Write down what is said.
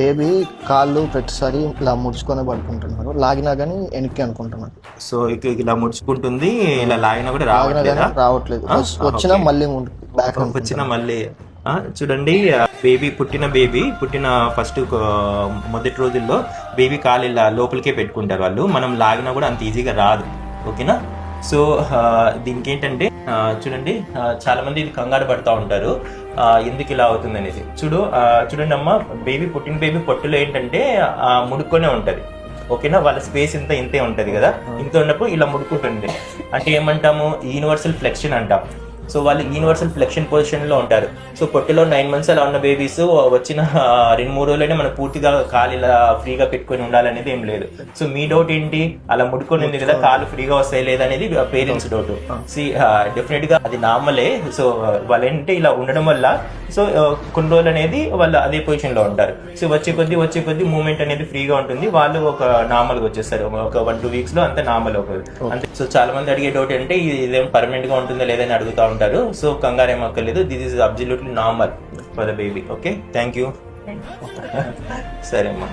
Baby కాళ్ళు ప్రతిసారి ఇలా ముడుచుకొని పడుకుంటున్నారు. లాగినా కానీ వెనక్కి అనుకుంటున్నారు. సో ఇక ఇలా ముడుచుకుంటుంది. ఇలా లాగినా కూడా రావట్లేదా? రావట్లేదు. వచ్చినా. మళ్ళీ బ్యాక్ వచ్చిన మళ్ళీ చూడండి బేబీ పుట్టిన బేబీ పుట్టిన ఫస్ట్ మొదటి రోజుల్లో బేబీ కాలు ఇలా లోపలికే పెట్టుకుంటారు వాళ్ళు. మనం లాగినా కూడా అంత ఈజీగా రాదు. ఓకేనా? సో దీనికి ఏంటంటే చూడండి చాలా మంది ఇది కంగారు పడుతూ ఉంటారు. ఎందుకు ఇలా అవుతుంది అనేసి చూడు చూడండి అమ్మ బేబీ పుట్టిన బేబీ పొట్టులో ఏంటంటే ముడుక్కొనే ఉంటది. ఓకేనా? వాళ్ళ స్పేస్ ఇంత ఇంతే ఉంటది కదా? ఇంత ఉన్నప్పుడు ఇలా ముడుకుంటుంది అంటే ఏమంటాము? యూనివర్సల్ ఫ్లెక్షన్ అంటాం. సో వాళ్ళు యూనివర్సల్ ఫ్లెక్షన్ పొజిషన్లో ఉంటారు. సో పొట్టిలో నైన్ మంత్స్ అలా ఉన్న బేబీస్ వచ్చిన రెండు మూడు రోజులైనా మనం పూర్తిగా కాలు ఇలా ఫ్రీగా పెట్టుకొని ఉండాలనేది ఏం లేదు. సో మీ డౌట్ ఏంటి? అలా ముడుకొని ఉంది కదా కాలు ఫ్రీగా వస్తాయి లేదనేది పేరెంట్స్ డౌట్ సి డెఫినెట్గా అది నార్మలే. సో వాళ్ళు ఏంటంటే ఇలా ఉండడం వల్ల సో కొన్ని రోజులు అనేది వాళ్ళు అదే పొజిషన్లో ఉంటారు. సో వచ్చే కొద్దీ వచ్చే కొద్దీ మూమెంట్ అనేది ఫ్రీగా ఉంటుంది. వాళ్ళు ఒక నార్మల్గా వచ్చేస్తారు. ఒక వన్ టూ వీక్స్లో అంతే నార్మల్ అవుతుంది. అంతే. సో చాలా మంది అడిగే డౌట్ అంటే ఇది ఇదేం పర్మనెంట్గా ఉంటుందా లేదని అడుగుతా ఉంటారు. సో కంగారు ఏం అక్కర్లేదు this is absolutely normal for the baby okay thank you సరే అమ్మా